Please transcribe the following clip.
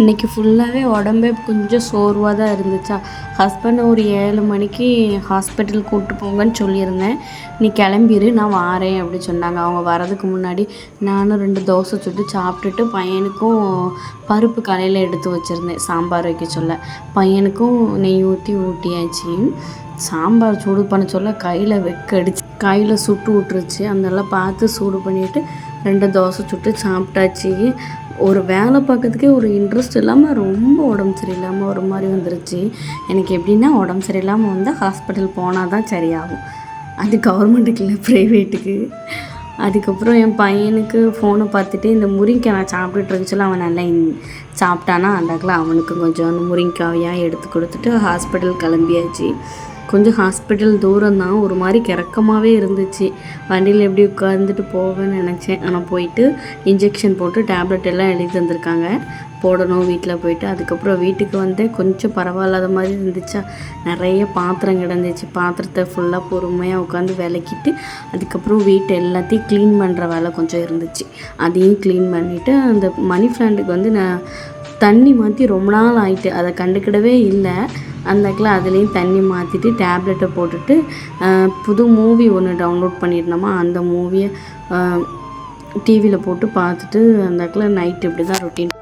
இன்றைக்கி ஃபுல்லாகவே உடம்பே கொஞ்சம் சோர்வாக தான் இருந்துச்சா? ஹஸ்பண்டை ஒரு ஏழு மணிக்கு ஹாஸ்பிட்டல் கூப்பிட்டு போங்கன்னு சொல்லியிருந்தேன். நீ கிளம்பிரு நான் வாரேன் அப்படி சொன்னாங்க. அவங்க வரதுக்கு முன்னாடி நானும் ரெண்டு தோசை சுட்டு சாப்பிட்டுட்டு பையனுக்கும் பருப்பு கலையில் எடுத்து வச்சுருந்தேன். சாம்பார் வைக்க சொல்ல. பையனுக்கும் நெய் ஊற்றி ஊட்டியாச்சு. சாம்பார் சூடு பண்ண சொல்ல கையில் வெக்கடிச்சு கையில் சுட்டு விட்டுருச்சு. அதெல்லாம் பார்த்து சூடு பண்ணிவிட்டு ரெண்டு தோசை சுட்டு சாப்பிட்டாச்சு. ஒரு வேலை பார்க்கறதுக்கே ஒரு இன்ட்ரெஸ்ட் இல்லாமல் ரொம்ப உடம்பு சரியில்லாமல் ஒரு மாதிரி வந்துருச்சு. எனக்கு எப்படின்னா உடம்பு சரியில்லாமல் வந்தால் ஹாஸ்பிட்டல் போனால் தான் சரியாகும். அது கவர்மெண்ட்டுக்கு இல்லை ப்ரைவேட்டுக்கு அதுக்கப்புறம் என் பையனுக்கு ஃபோனை பார்த்துட்டு இந்த முருங்கைக்காய் நான் சாப்பிட்டுட்டு இருந்துச்சுல அவன் நல்லா இன்- சாப்பிட்டானா? அந்தாக்கில் அவனுக்கு கொஞ்சம் அந்த முருங்கைக்காயாக எடுத்து கொடுத்துட்டு ஹாஸ்பிட்டல் கிளம்பியாச்சு. கொஞ்சம் ஹாஸ்பிட்டல் தூரம் தான் ஒரு மாதிரி கிறக்கமாகவே இருந்துச்சு. வண்டியில் எப்படி உட்காந்துட்டு போவேன்னு நினச்சேன். ஆனால் போயிட்டு இன்ஜெக்ஷன் போட்டு டேப்லெட் எல்லாம் எழுதி தந்திருக்காங்க. போடணும் வீட்டில் போயிட்டு. அதுக்கப்புறம் வீட்டுக்கு வந்தேன். கொஞ்சம் பரவாயில்லாத மாதிரி இருந்துச்சா? நிறைய பாத்திரம் கிடந்துச்சு. பாத்திரத்தை ஃபுல்லாக பொறுமையாக உட்காந்து விளக்கிட்டு அதுக்கப்புறம் வீட்டை எல்லாத்தையும் க்ளீன் பண்ணுற வேலை கொஞ்சம் இருந்துச்சு. அதையும் க்ளீன் பண்ணிவிட்டு அந்த மணி பிளான்ட்டுக்கு வந்து நான் தண்ணி மாற்றி ரொம்ப நாள் ஆயிட்டு. அதை கண்டுக்கிடவே இல்லை. அந்த அதுலேயும் தண்ணி மாற்றிட்டு டேப்லெட்டை போட்டுட்டு புது மூவி ஒன்று டவுன்லோட் பண்ணியிருந்தோமா அந்த மூவியை டிவியில் போட்டு பார்த்துட்டு அந்த நைட் இப்படி தான் ரொட்டீன்